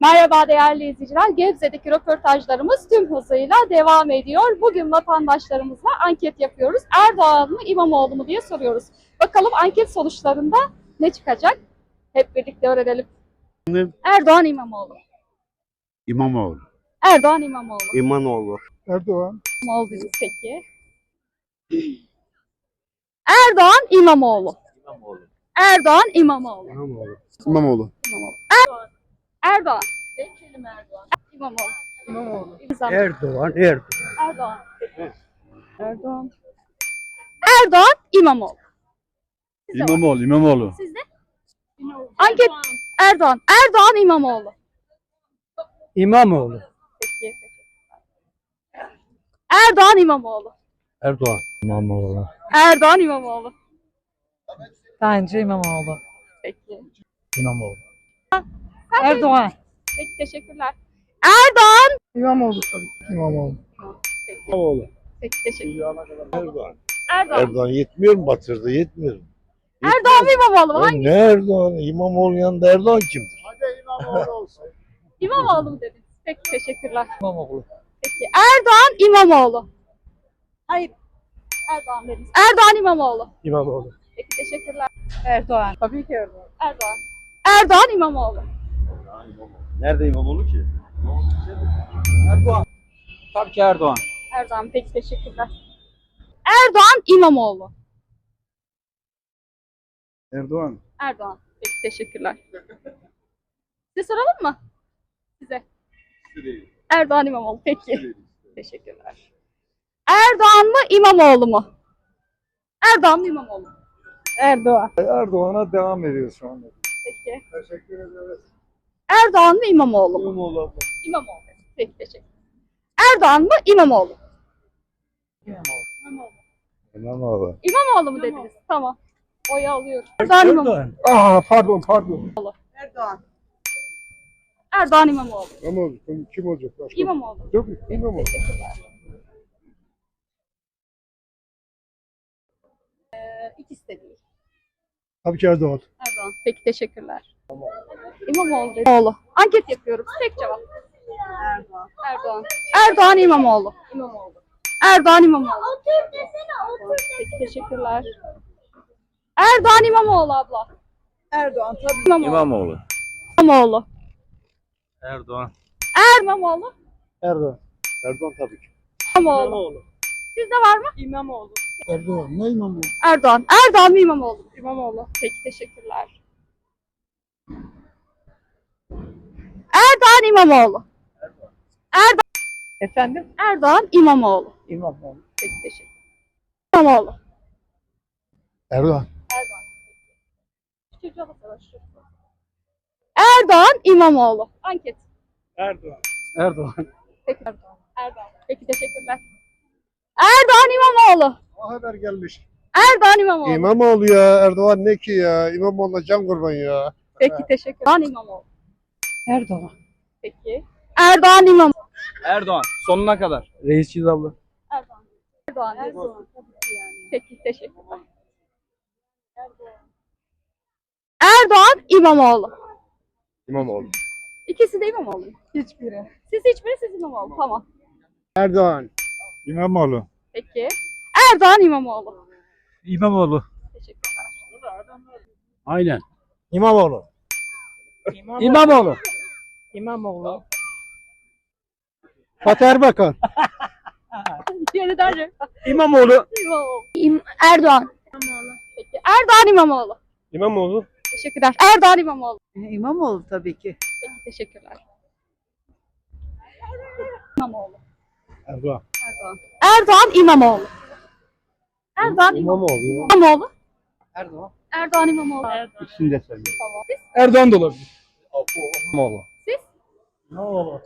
Merhaba değerli izleyiciler. Gebze'deki röportajlarımız tüm hızıyla devam ediyor. Bugün vatandaşlarımızla anket yapıyoruz. Erdoğan mı İmamoğlu mu diye soruyoruz. Bakalım anket sonuçlarında ne çıkacak? Hep birlikte öğrenelim. Erdoğan İmamoğlu. İmamoğlu. Erdoğan İmamoğlu. İmanoğlu. Erdoğan. İmamoğlu peki. Erdoğan İmamoğlu. Erdoğan İmamoğlu. İmamoğlu. İmamoğlu. İmamoğlu. Er- Erdoğan. Bekleyelim Erdoğan. İmamoğlu. İmamoğlu. Erdoğan, Erdoğan. Erdoğan. Erdoğan. Erdoğan İmamoğlu. Siz de var. İmamoğlu, İmamoğlu. Sizde? Anket Erdoğan. Erdoğan İmamoğlu. İmamoğlu. Peki. Erdoğan İmamoğlu. Erdoğan. İmamoğlu. Erdoğan İmamoğlu. Bence İmamoğlu. Peki. İmamoğlu. Erdoğan. Peki teşekkürler. Erdoğan. İmamoğlu tabii. İmamoğlu. Peki, İmamoğlu. peki teşekkürler. Erdoğan. Erdoğan. Erdoğan yetmiyor mu batırdı? Yetmiyor mu? Erdoğan mı İmamoğlu mu? Hangi? Ne Erdoğan? İmamoğlu yanında Erdoğan kimdir? İmamoğlu mu dediniz? Peki teşekkürler. İmamoğlu. Peki Erdoğan İmamoğlu. Hayır. Erdoğan dediniz. Erdoğan İmamoğlu. İmamoğlu. Peki teşekkürler. Erdoğan. Tabii ki Erdoğan. Erdoğan. Erdoğan İmamoğlu. Nerede İmamoğlu ki? Erdoğan. Tabii ki Erdoğan. Erdoğan peki teşekkürler. Erdoğan İmamoğlu. Erdoğan. Erdoğan. Peki teşekkürler. Size soralım mı? Size. Erdoğan İmamoğlu. Peki. Teşekkürler. Erdoğan mı İmamoğlu mu? Erdoğan mı İmamoğlu mu? Erdoğan. Erdoğan'a devam ediyor şu anda. Peki. Teşekkür ederiz. Erdoğan mı İmamoğlu mu? İmamoğlu abla. İmamoğlu. Peki teşekkür. Erdoğan mı İmamoğlu? İmamoğlu. İmamoğlu. İmamoğlu. İmamoğlu mu dediniz? Tamam. Oyu alıyorum. Erdoğan İmamoğlu. Aa pardon pardon. Erdoğan. Erdoğan İmamoğlu. İmamoğlu. Kim olacak? Başka? İmamoğlu. Yok İmamoğlu. Teşekkürler. Ee, ikisi de değil. Tabii ki Erdoğan. Erdoğan. Peki teşekkürler. İmamoğlu dedi. Oğlu. Anket yapıyoruz. Tek cevap. Erdoğan. Erdoğan. Erdoğan İmamoğlu. İmamoğlu. Erdoğan İmamoğlu. Erdoğan. Peki teşekkürler. Erdoğan İmamoğlu abla. Erdoğan tabii. İmamoğlu. İmamoğlu. İmamoğlu. Erdoğan. Er İmamoğlu. Erdoğan. Erdoğan tabii ki. İmamoğlu. Sizde var mı? İmamoğlu. Erdoğan. Ne İmamoğlu? Erdoğan. Erdoğan mı İmamoğlu? İmamoğlu. Peki teşekkürler. Erdoğan İmamoğlu. Erdoğan. Efendim? Erdoğan İmamoğlu. İmamoğlu. Peki teşekkür. İmamoğlu. Erdoğan. Erdoğan. Erdoğan İmamoğlu. Anket. Erdoğan. Erdoğan. Peki Erdoğan. Erdoğan. Peki teşekkürler. Erdoğan İmamoğlu. O haber gelmiş. Erdoğan İmamoğlu. İmamoğlu ya. Erdoğan ne ki ya? İmamoğlu'na can kurban ya. Peki teşekkür. Erdoğan İmamoğlu. Erdoğan. Peki. Erdoğan İmamoğlu. Erdoğan sonuna kadar. Reisçiyiz abla. Erdoğan. Erdoğan. Erdoğan. Peki teşekkürler. Erdoğan İmamoğlu. İmamoğlu. İkisi de İmamoğlu. Hiçbiri. Siz hiçbiri siz İmamoğlu. Tamam. Erdoğan. İmamoğlu. Peki. Erdoğan İmamoğlu. İmamoğlu. Teşekkürler. Aynen. İmamoğlu. İmamoğlu. İmamoğlu. Fatih Erbakan. Yeniden mi? İmamoğlu. İmamoğlu. İm- Erdoğan. İmamoğlu. Peki. Erdoğan İmamoğlu. İmamoğlu. Teşekkürler. Erdoğan İmamoğlu. İmamoğlu tabii ki. Peki teşekkürler. İmamoğlu. Erdoğan. Erdoğan. Erdoğan İmamoğlu. Erdoğan İmamoğlu. İmamoğlu. İmamoğlu. Erdoğan. Erdoğan İmamoğlu. İkisini de söyleyeyim. Tamam. Erdoğan da olabilir. İmamoğlu. Siz? İmamoğlu.